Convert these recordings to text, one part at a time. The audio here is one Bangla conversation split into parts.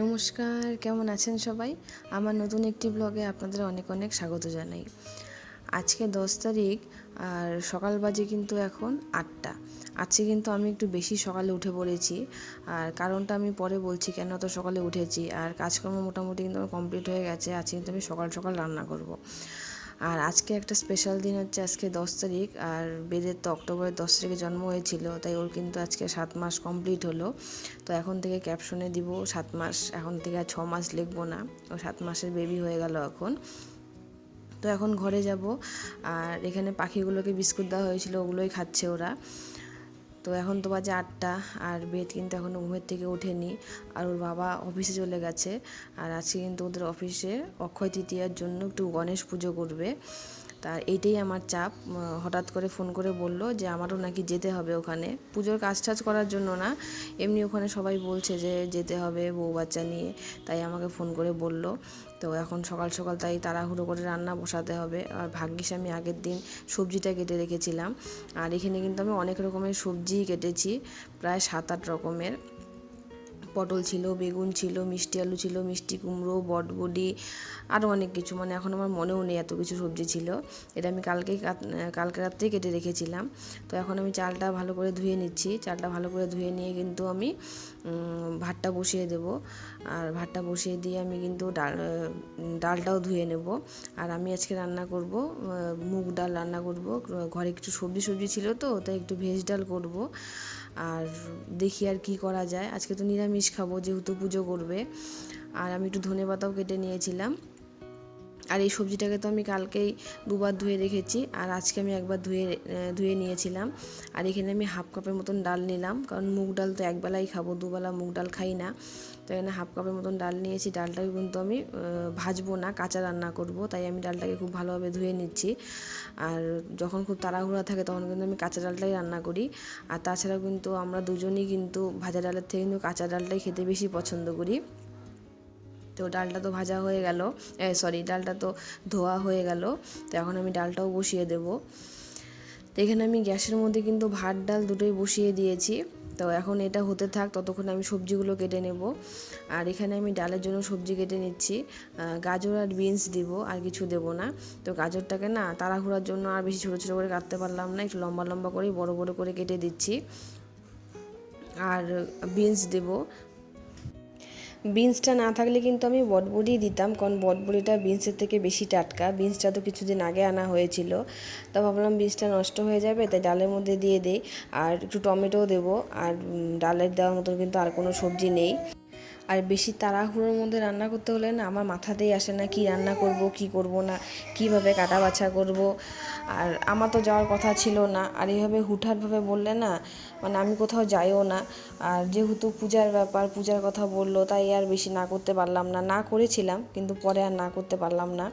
নমস্কার, কেমন আছেন সবাই? আমার নতুন একটি ব্লগে আপনাদের অনেক অনেক স্বাগত জানাই। আজকে দশ তারিখ, আর সকাল বাজে কিন্তু এখন আটটা। আজকে কিন্তু আমি একটু বেশি সকালে উঠে পড়েছি, আর কারণটা আমি পরে বলছি কেন তো সকালে উঠেছি, আর কাজকর্ম মোটামুটি কিন্তু আমার কমপ্লিট হয়ে গেছে, আজকে কিন্তু আমি সকাল সকাল রান্না করব। আর আজকে একটা স্পেশাল দিন হচ্ছে, আজকে দশ তারিখ, আর বেদের তো অক্টোবরের দশ তারিখে জন্ম হয়েছিল, তাই ওর কিন্তু আজকে সাত মাস কমপ্লিট হলো। তো এখন থেকে ক্যাপশনে দিব, সাত মাস, এখন থেকে আর ছ মাস লিখব না, ও সাত মাসের বেবি হয়ে গেল এখন। তো এখন ঘরে যাব, আর এখানে পাখিগুলোকে বিস্কুট দেওয়া হয়েছিল, ওগুলোই খাচ্ছে ওরা। তো এখন তো বাজে আটটা আর বেদ কিন্তু এখনও ঘুমের থেকে ওঠেনি আর ওর বাবা অফিসে চলে গেছে আর আজকে কিন্তু ওদের অফিসে অক্ষয় তৃতীয়ার জন্য একটু গণেশ পুজো করবে। তা এইটাই আমার চাপ। হঠাৎ করে ফোন করে বলল যে, আমারও নাকি যেতে হবে ওখানে। পুজোর কাজ টাজ করার জন্য না, এমনি ওখানে সবাই বলছে যে, যেতে হবে বউ বাচ্চা নিয়ে। তাই আমাকে ফোন করে বলল। তো এখন সকাল সকাল তাই তাড়াহুড়ো করে রান্না বসাতে হবে। আর ভাগ্যিস আমি আগের দিন সবজিটা কেটে রেখেছিলাম। আর এখানে কিন্তু আমি অনেক রকমের সবজি কেটেছি, প্রায় সাত আট রকমের। পটল ছিল, বেগুন ছিল, মিষ্টি আলু ছিল, মিষ্টি কুমড়ো, বটবডি আরও অনেক কিছু। মানে এখন আমার মনেও নেই এত কিছু সবজি ছিল। এটা আমি কালকেই কাট- কালকে রাত্রেই কেটে রেখেছিলাম। তো এখন আমি চালটা ভালো করে ধুয়ে নিচ্ছি। চালটা ভালো করে ধুয়ে নিয়ে কিন্তু আমি ভাতটা বসিয়ে দেব। আর ভাতটা বসিয়ে দিয়ে আমি কিন্তু ডাল ডালটাও ধুয়ে নেব। আর আমি আজকে রান্না করব মুগ ডাল রান্না করব। ঘরে কিছু সবজি সবজি ছিল তো, তাই একটু ভেজ ডাল করব। আর দেখি আর কি করা যায়। আজকে তো নিরামিষ খাব, যেহেতু পুজো করবে। আর আমি একটু ধনে পাতাও কেটে নিয়েছিলাম। আর এই সবজিটাকে তো আমি কালকেই দুবার ধুয়ে রেখেছি। আর আজকে আমি একবার ধুয়ে ধুয়ে নিয়েছিলাম। আর এখানে আমি হাফ কাপের মতন ডাল নিলাম। কারণ মুগ ডাল তো একবেলাই খাব, দুবেলা মুগ ডাল খাই না। তো এখানে হাফ কাপের মতন ডাল নিয়েছি। ডালটাকে কিন্তু আমি ভাজবো না, কাঁচা রান্না করব, তাই আমি ডালটাকে খুব ভালোভাবে ধুয়ে নিচ্ছি। আর যখন খুব তাড়াহুড়া থাকে তখন কিন্তু আমি কাঁচা ডালটাই রান্না করি। আর তাছাড়া কিন্তু আমরা দুজনেই কিন্তু ভাজা ডালের থেকে কিন্তু কাঁচা ডালটাই খেতে বেশি পছন্দ করি। তো ডালটা তো ভাজা হয়ে গেল সরি ডালটা তো ধোয়া হয়ে গেল, তো এখন আমি ডালটাও বসিয়ে দেব। তো এখানে আমি গ্যাসের মধ্যে কিন্তু ভাত, ডাল দুটোই বসিয়ে দিয়েছি। তো এখন এটা হতে থাক, ততক্ষণ আমি সবজিগুলো কেটে নেব। আর এখানে আমি ডালের জন্য সবজি কেটে নিচ্ছি। গাজর আর বিনস দিব, আর কিছু দেব না। তো গাজরটাকে না তাড়াহুড়ার জন্য আর বেশি ছোটো ছোটো করে কাটতে পারলাম না, একটু লম্বা লম্বা করে বড় বড় করে কেটে দিচ্ছি। আর বিনস দেবো বিনসটা না থাকলে কিন্তু আমি বটবড়ি দিতাম, কারণ বটবড়িটা বিনসের থেকে বেশি টাটকা। বিনসটা তো কিছুদিন আগে আনা হয়েছিল। তো ভাবলাম বিনসটা নষ্ট হয়ে যাবে, তাই ডালের মধ্যে দিয়ে দেই। আর একটু টমেটোও দেবো, আর ডালের দেওয়ার মতন কিন্তু আর কোনো সবজি নেই। আর বেশি তাড়াহুড়োর মধ্যে রান্না করতে হলে না আমার মাথাতেই আসে না কি রান্না করব, কি করব না, কীভাবে কাটা বাছা করব। আর আমার তো যাওয়ার কথা ছিল না। আর এইভাবে হুটহাটভাবে বললে না মানে আমি কোথাও যাইও না। আর যেহেতু পূজার ব্যাপার, পূজার কথা বলল, তাই আর বেশি না করতে পারলাম না। না করেছিলাম, কিন্তু পরে আর না করতে পারলাম না।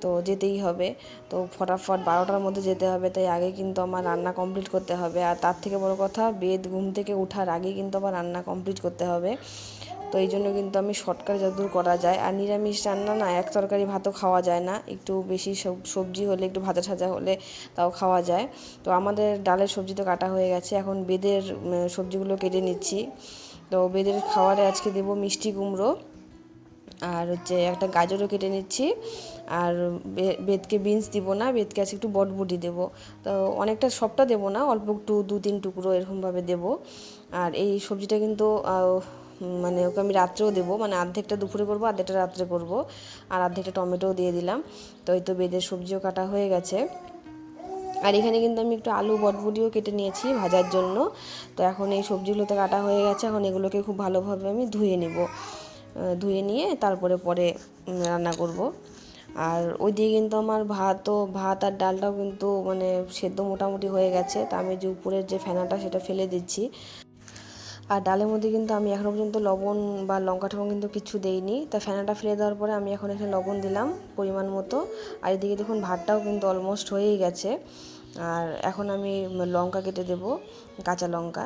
তো যেতেই হবে। তো ফটাফট বারোটার মধ্যে যেতে হবে, তাই আগে কিন্তু আমার রান্না কমপ্লিট করতে হবে। আর তার থেকে বড় কথা, বেদ ঘুম থেকে ওঠার আগে কিন্তু আমার রান্না কমপ্লিট করতে হবে। তো এই জন্য কিন্তু আমি শর্টকাট যতদূর করা যায়। আর নিরামিষ রান্না না, এক তরকারি ভাতও খাওয়া যায় না। একটু বেশি সব- সবজি হলে, একটু ভাজা সাজা হলে তাও খাওয়া যায়। তো আমাদের ডালের সবজি তো কাটা হয়ে গেছে। এখন বেদের সবজিগুলো কেটে নিচ্ছি। তো বেদের খাওয়ারে আজকে দেবো মিষ্টি কুমড়ো। আর হচ্ছে একটা গাজরও কেটে নিচ্ছি। আর বেদকে বিনস দিব না, বেদকে আজকে একটু বটবটি দেব। তো অনেকটা সবটা দেবো না, অল্প একটু দু তিন টুকরো এরকমভাবে দেব। আর এই সবজিটা কিন্তু মানে ওকে আমি রাত্রেও দেবো মানে অর্ধেকটা দুপুরে করব অর্ধেকটা রাত্রে করব। আর অর্ধেকটা টমেটোও দিয়ে দিলাম। তো এই তো বেদের সবজিও কাটা হয়ে গেছে। আর এখানে কিন্তু আমি একটু আলু বটবটিও কেটে নিয়েছি ভাজার জন্য। তো এখন এই সবজিগুলোতে কাটা হয়ে গেছে, এখন এগুলোকে খুব ভালোভাবে আমি ধুয়ে নেব। ধুয়ে নিয়ে তারপরে পরে রান্না করব। আর ওইদিকে কিন্তু আমার ভাতও, ভাত আর ডালটাও কিন্তু মানে সেদ্ধ মোটামুটি হয়ে গেছে। তা আমি যে উপরের যে ফেনাটা সেটা ফেলে দিচ্ছি। আর ডালের মধ্যে কিন্তু আমি এখনও পর্যন্ত লবণ বা লঙ্কা টবণ কিন্তু কিছু দেইনি। তা ফেনাটা ফেলে দেওয়ার পরে আমি এখন এখানে লবণ দিলাম পরিমাণ মতো। আর এদিকে দেখুন ভাতটাও কিন্তু অলমোস্ট হয়েই গেছে। আর এখন আমি লঙ্কা কেটে দেব, কাঁচা লঙ্কা।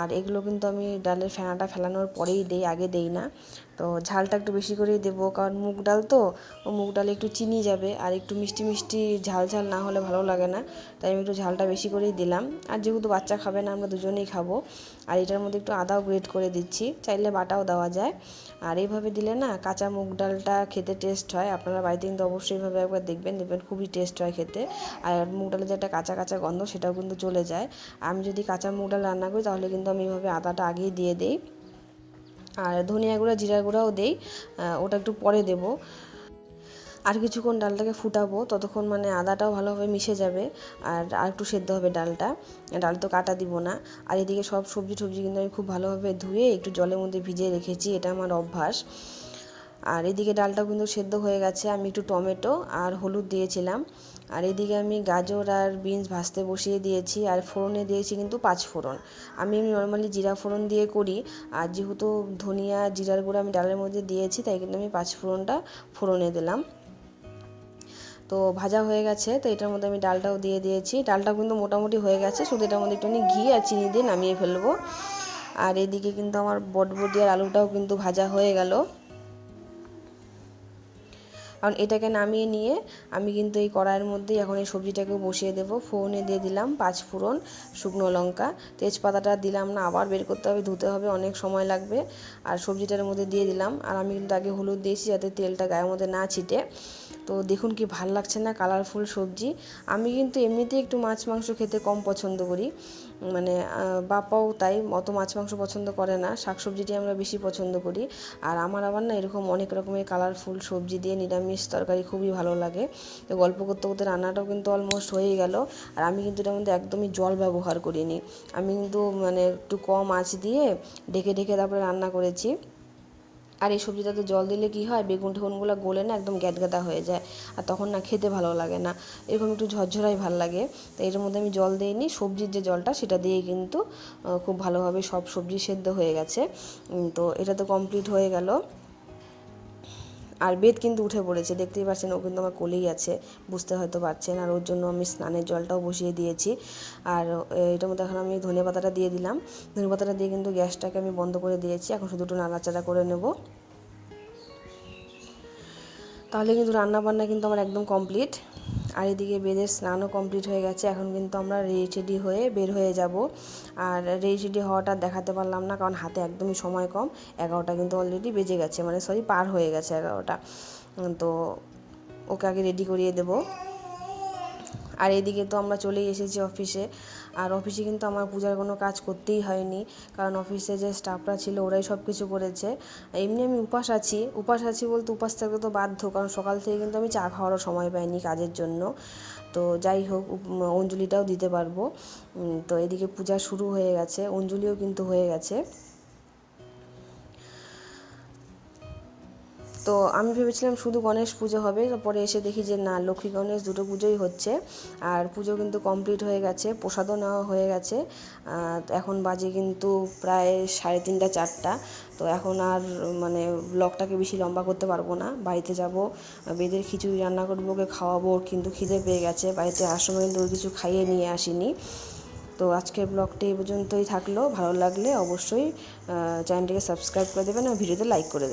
আর এগুলো কিন্তু আমি ডালের ফেনাটা ফেলানোর পরেই দেই, আগে দেই না। তো ঝালটা একটু বেশি করেই দেবো, কারণ মুগ ডাল তো, ও মুগ ডালে একটু চিনি যাবে আর একটু মিষ্টি মিষ্টি ঝাল ঝাল না হলে ভালো লাগে না, তাই আমি একটু ঝালটা বেশি করেই দিলাম। আর যেহেতু বাচ্চা খাবে না, আমরা দুজনেই খাব, আর এটার মধ্যে একটু আদাও গ্রেট করে দিচ্ছি, চাইলে বাটাও দেওয়া যায়। আর এইভাবে দিলে না, কাঁচা মুগ ডালটা খেতে টেস্ট হয়, আপনারা বাড়িতে কিন্তু অবশ্যই এইভাবে একবার দেখবেন দেখবেন খুবই টেস্ট হয় খেতে। আর মুগ ডালের যে একটা কাঁচা কাঁচা গন্ধ, সেটাও কিন্তু চলে যায়। আমি যদি কাঁচা মুগ ডাল রান্না করি, তাহলে কিন্তু আমি এইভাবে আদাটা আগেই দিয়ে দিই। আর ধনিয়া গুঁড়া, জিরা গুঁড়াও দেই। ওটা একটু পরে দেব। আর কিছুক্ষণ ডালটাকে ফুটাবো, ততক্ষণ মানে আদাটাও ভালোভাবে মিশে যাবে আর আর একটু সেদ্ধ হবে ডালটা। ডাল তো কাটা দিব না। আর এদিকে সব সবজি টবজি কিন্তু আমি খুব ভালোভাবে ধুয়ে একটু জলের মধ্যে ভিজিয়ে রেখেছি, এটা আমার অভ্যাস। আর এদিকে ডালটাও কিন্তু সেদ্ধ হয়ে গেছে। আমি একটু টমেটো আর হলুদ দিয়েছিলাম। আর এদিকে আমি গাজর আর বিনস ভাজতে বসিয়ে দিয়েছি। আর ফোড়নে দিয়েছি কিন্তু পাঁচ ফোড়ন। আমি নর্মালি জিরা ফোড়ন দিয়ে করি। আর যেহেতু ধনিয়া, জিরার গুঁড়ো আমি ডালের মধ্যে দিয়েছি, তাই কিন্তু আমি পাঁচ ফোড়নটা ফোড়নে দিলাম। তো ভাজা হয়ে গেছে। তো এটার মধ্যে আমি ডালটাও দিয়ে দিয়েছি। ডালটাও কিন্তু মোটামুটি হয়ে গেছে। শুধু এটার মধ্যে একটুখানি ঘি আর চিনি দিয়ে নামিয়ে ফেলব। আর এদিকে কিন্তু আমার বটবটি আর আলুটাও কিন্তু ভাজা হয়ে গেল। কারণ এটাকে নামিয়ে নিয়ে আমি কিন্তু এই কড়াইয়ের মধ্যেই এখন এই সবজিটাকে বসিয়ে দেব। ফোড়নে দিয়ে দিলাম পাঁচ ফোড়ন শুকনো লঙ্কা। তেজপাতাটা দিলাম না, আবার বের করতে হবে, ধুতে হবে, অনেক সময় লাগবে। আর সবজিটার মধ্যে দিয়ে দিলাম। আর আমি কিন্তু আগে হলুদ দিয়েছি যাতে তেলটা গায়ের মধ্যে না ছিটে। তো দেখুন কি ভালো লাগছে না কালারফুল সবজি। আমি কিন্তু এমনিতেই একটু মাছ মাংস খেতে কম পছন্দ করি। মানে বাপাও তাই অত মাছ মাংস পছন্দ করে না শাক সবজিটি আমরা বেশি পছন্দ করি। আর আমার আবার না এরকম অনেক রকমের কালারফুল সবজি দিয়ে নিরামিষ তরকারি খুবই ভালো লাগে। তো গল্প করতে করতে রান্নাটাও কিন্তু অলমোস্ট হয়ে গেল। আর আমি কিন্তু এটার মধ্যে একদমই জল ব্যবহার করিনি। আমি কিন্তু মানে একটু কম আঁচ দিয়ে ঢেকে ঢেকে তারপরে রান্না করেছি। আর এই সবজিটাতে জল দিলে কি হয়? বেগুন ঠেগুনগুলো গলে না একদম গ্যাদগাদা হয়ে যায়। আর তখন না খেতে ভালো লাগে না। এরকম একটু ঝরঝরাই ভালো লাগে। তো এর মধ্যে আমি জল দিইনি। সবজির যে জলটা সেটা দিয়ে কিন্তু খুব ভালোভাবে সব সবজি সেদ্ধ হয়ে গেছে। তো এটা তো কমপ্লিট হয়ে গেল। আর বেদ কিন্তু উঠে পড়েছে, দেখতেই পাচ্ছেন ও কিন্তু আমার কোলেই আছে, বুঝতে হয়তো পারছেন। আর ওর জন্য আমি স্নানের জলটাও বসিয়ে দিয়েছি। আর এটার মধ্যে এখন আমি ধনে পাতাটা দিয়ে দিলাম। ধনে পাতাটা দিয়ে কিন্তু গ্যাসটাকে আমি বন্ধ করে দিয়েছি। এখন শুধু একটু নাড়াচাড়া করে নেব। তাহলে কিন্তু রান্না বান্না কিন্তু আমার একদম কমপ্লিট। আর এদিকে বেদের স্নানও কমপ্লিট হয়ে গেছে। এখন কিন্তু আমরা রেডি টেডি হয়ে বের হয়ে যাব। আর রেডি টেডি হওয়াটা দেখাতে পারলাম না, কারণ হাতে একদমই সময় কম। এগারোটা কিন্তু অলরেডি বেজে গেছে মানে সরি পার হয়ে গেছে এগারোটা। তো ওকে আগে রেডি করিয়ে দেবো। আর এদিকে তো আমরা চলেই এসেছি অফিসে আর অফিসে কিন্তু আমার পূজার কোনো কাজ করতেই হয়নি। কারণ অফিসে যে স্টাফরা ছিল ওরাই সব কিছু করেছে। এমনি আমি উপাস আছি। উপাস আছি বলতে উপাস থাকতে তো বাধ্য, কারণ সকাল থেকে কিন্তু আমি চা খাওয়ারও সময় পাইনি কাজের জন্য। তো যাই হোক অঞ্জলিটাও দিতে পারব। তো এদিকে পূজা শুরু হয়ে গেছে। অঞ্জলিও কিন্তু হয়ে গেছে। তো আমি ভেবেছিলাম শুধু গণেশ পুজো হবে পরে এসে দেখি যে না, লক্ষ্মী গণেশ দুটো পুজোই হচ্ছে। আর পুজো কিন্তু কমপ্লিট হয়ে গেছে, প্রসাদও নেওয়া হয়ে গেছে। এখন বাজে কিন্তু প্রায় সাড়ে তিনটা, চারটা। তো এখন আর মানে ব্লগটাকে বেশি লম্বা করতে পারব না। বাড়িতে যাব, বেদের খিচুড়ি রান্না করব, ওকে খাওয়াবো কিন্তু খিদে পেয়ে গেছে। বাড়িতে আসার সময় কিন্তু কিছু খাইয়ে নিয়ে আসিনি। তো আজকের ব্লগটি এই পর্যন্তই থাকল। ভালো লাগলে অবশ্যই চ্যানেলটিকে সাবস্ক্রাইব করে দেবেন আর ভিডিওতে লাইক করে দেবেন।